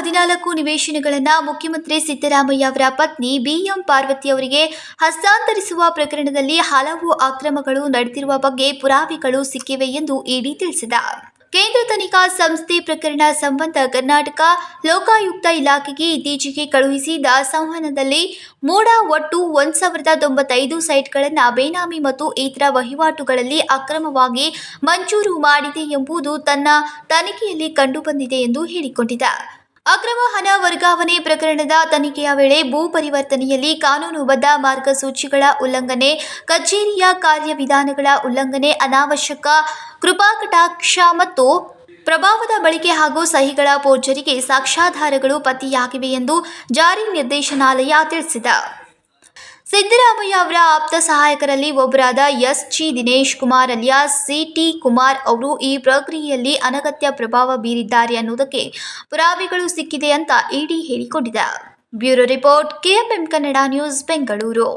ನಿವೇಶನಗಳನ್ನು ಮುಖ್ಯಮಂತ್ರಿ ಸಿದ್ದರಾಮಯ್ಯ ಅವರ ಪತ್ನಿ ಬಿಎಂ ಪಾರ್ವತಿ ಅವರಿಗೆ ಹಸ್ತಾಂತರಿಸುವ ಪ್ರಕರಣದಲ್ಲಿ ಹಲವು ಅಕ್ರಮಗಳು ನಡೆದಿರುವ ಬಗ್ಗೆ ಪುರಾವೆಗಳು ಸಿಕ್ಕಿವೆ ಎಂದು ಇಡಿ ತಿಳಿಸಿದೆ. ಕೇಂದ್ರ ತನಿಖಾ ಸಂಸ್ಥೆ ಪ್ರಕರಣ ಸಂಬಂಧ ಕರ್ನಾಟಕ ಲೋಕಾಯುಕ್ತ ಇಲಾಖೆಗೆ ಇತ್ತೀಚೆಗೆ ಕಳುಹಿಸಿದ ಸಂವಹನದಲ್ಲಿ ಮೂಡ ಒಟ್ಟು ಒಂದು ಸಾವಿರದ ತೊಂಬತ್ತೈದು ಸೈಟ್ಗಳನ್ನು ಬೇನಾಮಿ ಮತ್ತು ಇತರ ವಹಿವಾಟುಗಳಲ್ಲಿ ಅಕ್ರಮವಾಗಿ ಮಂಜೂರು ಮಾಡಿದೆ ಎಂಬುದು ತನ್ನ ತನಿಖೆಯಲ್ಲಿ ಕಂಡುಬಂದಿದೆ ಎಂದು ಹೇಳಿಕೊಂಡಿದೆ. ಅಕ್ರಮ ಹಣ ವರ್ಗಾವಣೆ ಪ್ರಕರಣದ ತನಿಖೆಯ ವೇಳೆ ಭೂ ಪರಿವರ್ತನೆಯಲ್ಲಿ ಕಾನೂನುಬದ್ಧ ಮಾರ್ಗಸೂಚಿಗಳ ಉಲ್ಲಂಘನೆ, ಕಚೇರಿಯ ಕಾರ್ಯವಿಧಾನಗಳ ಉಲ್ಲಂಘನೆ ಅನಾವಶ್ಯಕ ಕೃಪಾಕಟಾಕ್ಷ ಮತ್ತು ಪ್ರಭಾವದ ಬಳಕೆ ಹಾಗೂ ಸಹಿಗಳ ಪೋರ್ಜರಿಗೆ ಸಾಕ್ಷ್ಯಾಧಾರಗಳು ಪತ್ತೆಯಾಗಿವೆ ಎಂದು ಜಾರಿ ನಿರ್ದೇಶನಾಲಯ ತಿಳಿಸಿದೆ. ಸಿದ್ದರಾಮಯ್ಯ ಅವರ ಆಪ್ತ ಸಹಾಯಕರಲ್ಲಿ ಒಬ್ಬರಾದ S G Dinesh Kumar alias, C T Kumar ಅವರು ಈ ಪ್ರಕ್ರಿಯೆಯಲ್ಲಿ ಅನಗತ್ಯ ಪ್ರಭಾವ ಬೀರಿದ್ದಾರೆ ಅನ್ನುವುದಕ್ಕೆ ಪುರಾವೆಗಳು ಸಿಕ್ಕಿದೆ ಅಂತ ಇಡಿ ಹೇಳಿಕೊಂಡಿದೆ. Bureau report, KMM Kannada news, Bengaluru.